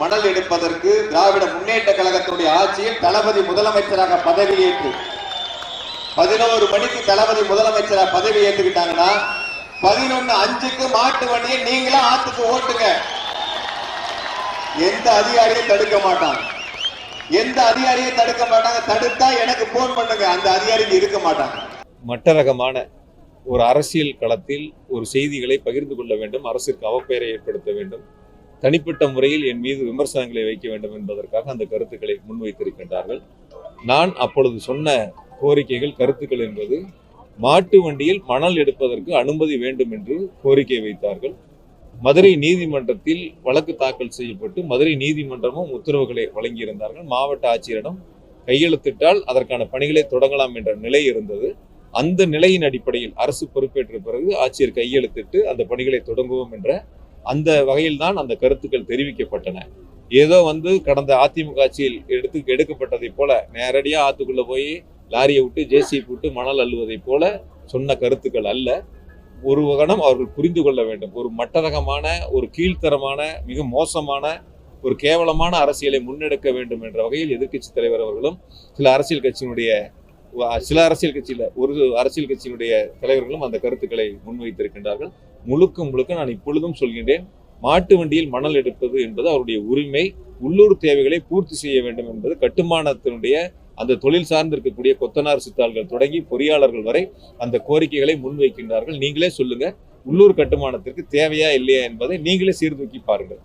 மணல் எடுப்பதற்கு திராவிட முன்னேற்ற கழகத்தினுடைய ஆட்சியில் தளபதி முதலமைச்சராக பதவியேற்று பதினோரு மணிக்கு தளபதி முதலமைச்சராக பதவி ஏற்றுக்கிட்டாங்கன்னா பதினொன்னு அஞ்சுக்கு மாட்டு வண்டியை நீங்களா ஆத்துக்கு ஓட்டுங்க. எந்த அதிகாரியும் தடுக்க மாட்டாங்க. எந்த அதிகாரியும் தடுக்க மாட்டாங்க. தடுத்தா எனக்கு போன் பண்ணுங்க. அந்த அதிகாரிக்கு இருக்க மாட்டாங்க. மட்டரகமான ஒரு அரசியல் களத்தில் ஒரு செய்திகளை பகிர்ந்து கொள்ள வேண்டும். அரசிற்கு அவப்பெயரை ஏற்படுத்த வேண்டும். தனிப்பட்ட முறையில் என் மீது விமர்சனங்களை வைக்க வேண்டும் என்பதற்காக அந்த கருத்துக்களை முன்வைத்திருக்கின்றார்கள். நான் அப்பொழுது சொன்ன கோரிக்கைகள் கருத்துக்கள் என்பது மாட்டு வண்டியில் மணல் எடுப்பதற்கு அனுமதி வேண்டும் என்று கோரிக்கை வைத்தார்கள். மதுரை நீதிமன்றத்தில் வழக்கு தாக்கல் செய்யப்பட்டு மதுரை நீதிமன்றமும் உத்தரவுகளை வழங்கியிருந்தார்கள். மாவட்ட ஆட்சியரிடம் கையெழுத்திட்டால் அதற்கான பணிகளை தொடங்கலாம் என்ற நிலை இருந்தது. அந்த நிலையின் அடிப்படையில் அரசு பொறுப்பேற்ற பிறகு ஆட்சியர் கையெழுத்திட்டு அந்த பணிகளை தொடங்குவோம் என்ற அந்த வகையில் தான் அந்த கருத்துக்கள் தெரிவிக்கப்பட்டன. ஏதோ வந்து கடந்த அதிமுக ஆட்சியில் எடுத்து எடுக்கப்பட்டதைப் போல நேரடியாக ஆற்றுக்குள்ளே போய் லாரியை விட்டு ஜேசிபி விட்டு மணல் அள்ளுவதைப் போல சொன்ன கருத்துக்கள் அல்ல. ஒரு கணம் அவர்கள் புரிந்து கொள்ள வேண்டும். ஒரு மட்டரகமான ஒரு கீழ்த்தரமான மிக மோசமான ஒரு கேவலமான அரசியலை முன்னெடுக்க வேண்டும் என்ற வகையில் எதிர்க்கட்சி தலைவர் அவர்களும் சில அரசியல் கட்சியினுடைய சில அரசியல் கட்சியில ஒரு அரசியல் கட்சியினுடைய தலைவர்களும் அந்த கருத்துக்களை முன்வைத்திருக்கின்றார்கள். முழுக்க முழுக்க நான் இப்பொழுதும் சொல்கின்றேன் மாட்டு வண்டியில் மணல் எடுப்பது என்பது அவருடைய உரிமை உள்ளூர் தேவைகளை பூர்த்தி செய்ய வேண்டும் என்பது கட்டுமானத்தினுடைய அந்த தொழில் சார்ந்திருக்கக்கூடிய கொத்தனார் சித்தாள்கள் தொடங்கி பொறியாளர்கள் வரை அந்த கோரிக்கைகளை முன்வைக்கின்றார்கள். நீங்களே சொல்லுங்க உள்ளூர் கட்டுமானத்திற்கு தேவையா இல்லையா என்பதை நீங்களே சீர்தூக்கி பாருங்கள்.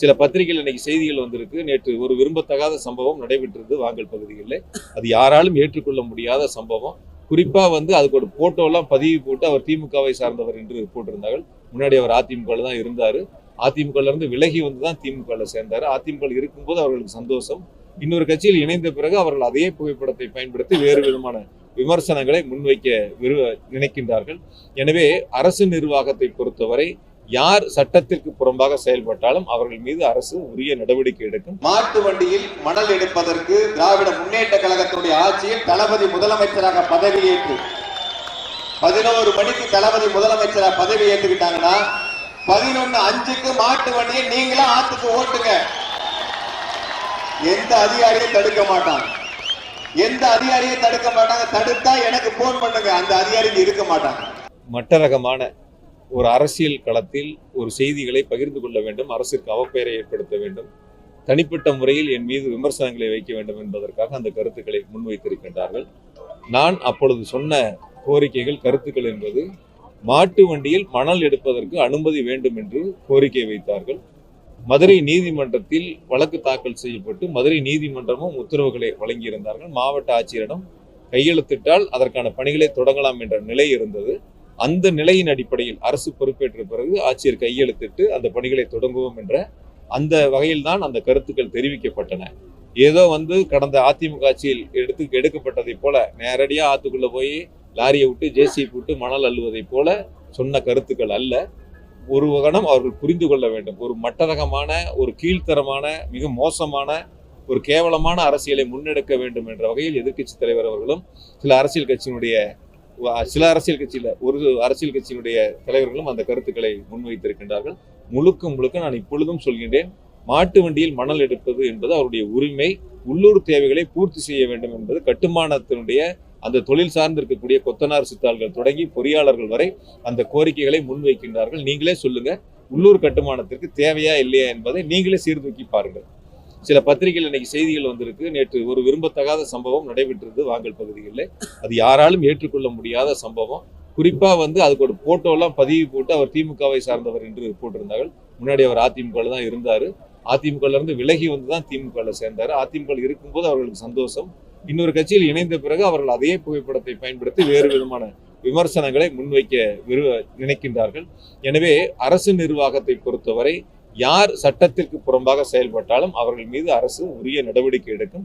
சில பத்திரிகைகள் இன்னைக்கு செய்திகள் வந்திருக்கு. நேற்று ஒரு விரும்பத்தகாத சம்பவம் நடைபெற்றது வாங்கல் பகுதிகளில். அது யாராலும் ஏற்றுக்கொள்ள முடியாத சம்பவம். குறிப்பா வந்து அதுக்கு ஒரு போட்டோலாம் பதிவு போட்டு அவர் திமுகவை சார்ந்தவர் என்று போட்டிருந்தார்கள். முன்னாடி அவர் அதிமுக தான் இருந்தார். அதிமுகலேருந்து விலகி வந்து தான் திமுகவில் சேர்ந்தார். அதிமுக இருக்கும்போது அவர்களுக்கு சந்தோஷம். இன்னொரு கட்சியில் இணைந்த பிறகு அவர்கள் அதே புகைப்படத்தை பயன்படுத்தி வேறு விதமான விமர்சனங்களை முன்வைக்க விரு நினைக்கின்றார்கள். எனவே அரசு நிர்வாகத்தை பொறுத்தவரை யார் சட்டத்திற்கு புறம்பாக செயல்பட்டாலும் அவர்கள் மீது அரசு உரிய நடவடிக்கை எடுக்கும். மாட்டு வண்டியில் மணல் எடுப்பதற்கு திராவிட முன்னேற்ற கழகத்தினுடைய ஆட்சியில் தளபதி முதலமைச்சராக பதவியேற்று பதினோரு மணிக்கு தளபதி முதலமைச்சராக பதவி ஏற்றுக்கிட்டாங்கன்னா பதினொன்னு அஞ்சுக்கு மாட்டு வண்டியை நீங்களா ஆத்துக்கு ஓட்டுங்க. எந்த அதிகாரியும் தடுக்க மாட்டாங்க. எந்த அதிகாரியும் தடுக்க மாட்டாங்க. தடுத்தா எனக்கு போன் பண்ணுங்க. அந்த அதிகாரி இருக்க மாட்டாங்க. மட்டரகமான ஒரு அரசியல் களத்தில் ஒரு செய்திகளை பகிர்ந்து கொள்ள வேண்டும் அரசிற்கு அவப்பெயரை ஏற்படுத்த வேண்டும். தனிப்பட்ட முறையில் என் மீது விமர்சனங்களை வைக்க வேண்டும் என்பதற்காக அந்த கருத்துக்களை முன்வைத்திருக்கின்றார்கள். நான் அப்பொழுது சொன்ன கோரிக்கைகள் கருத்துக்கள் என்பது மாட்டு வண்டியில் மணல் எடுப்பதற்கு அனுமதி வேண்டும் என்று கோரிக்கை வைத்தார்கள். மதுரை நீதிமன்றத்தில் வழக்கு தாக்கல் செய்யப்பட்டு மதுரை நீதிமன்றமும் உத்தரவுகளை வழங்கியிருந்தார்கள். மாவட்ட ஆட்சியரிடம் கையெழுத்திட்டால் அதற்கான பணிகளை தொடங்கலாம் என்ற நிலை இருந்தது. அந்த நிலையின் அடிப்படையில் அரசு பொறுப்பேற்ற பிறகு ஆட்சியர் கையெழுத்திட்டு அந்த பணிகளை தொடங்குவோம் என்ற அந்த வகையில்தான் அந்த கருத்துக்கள் தெரிவிக்கப்பட்டன. ஏதோ வந்து கடந்த அதிமுக ஆட்சியில் எடுத்து எடுக்கப்பட்டதைப் போல நேரடியாக ஆற்றுக்குள்ளே போய் லாரியை விட்டு ஜேசி விட்டு மணல் அள்ளுவதைப் போல சொன்ன கருத்துக்கள் அல்ல. ஒரு கணம் அவர்கள் புரிந்து கொள்ள வேண்டும். ஒரு மட்டரகமான ஒரு கீழ்த்தரமான மிக மோசமான ஒரு கேவலமான அரசியலை முன்னெடுக்க வேண்டும் என்ற வகையில் எதிர்க்கட்சி தலைவர் அவர்களும் சில அரசியல் கட்சியினுடைய சில அரசியல் கட்சியில் ஒரு அரசியல் கட்சியினுடைய தலைவர்களும் அந்த கருத்துக்களை முன்வைத்திருக்கின்றார்கள். முழுக்க முழுக்க நான் இப்பொழுதும் சொல்கின்றேன் மாட்டு வண்டியில் மணல் எடுப்பது என்பது அவருடைய உரிமை உள்ளூர் தேவைகளை பூர்த்தி செய்ய வேண்டும் என்பது கட்டுமானத்தினுடைய அந்த தொழில் சார்ந்து இருக்கக்கூடிய கொத்தனார் சித்தாள்கள் தொடங்கி பொறியாளர்கள் வரை அந்த கோரிக்கைகளை முன்வைக்கின்றார்கள். நீங்களே சொல்லுங்க உள்ளூர் கட்டுமானத்திற்கு தேவையா இல்லையா என்பதை நீங்களே சீர்தூக்கி பாருங்கள். சில பத்திரிகைகள் இன்னைக்கு செய்திகள் வந்திருக்கு. நேற்று ஒரு விரும்பத்தகாத சம்பவம் நடைபெற்றது வாங்கல் பகுதிகளில். அது யாராலும் ஏற்றுக்கொள்ள முடியாத சம்பவம். குறிப்பா வந்து அதுக்கு ஒரு போட்டோலாம் பதிவு போட்டு அவர் திமுகவை சார்ந்தவர் என்று போட்டிருந்தார்கள். முன்னாடி அவர் அதிமுக தான் இருந்தார். அதிமுகலேருந்து விலகி வந்து தான் திமுகவில் சேர்ந்தார். அதிமுக இருக்கும்போது அவர்களுக்கு சந்தோஷம். இன்னொரு கட்சியில் இணைந்த பிறகு அவர்கள் அதே புகைப்படத்தை பயன்படுத்தி வேறு விதமான விமர்சனங்களை முன்வைக்க விரு நினைக்கின்றார்கள். எனவே அரசு நிர்வாகத்தை பொறுத்தவரை யார் சட்டத்திற்கு புறம்பாக செயல்பட்டாலும் அவர்கள் மீது அரசு உரிய நடவடிக்கை எடுக்கும்.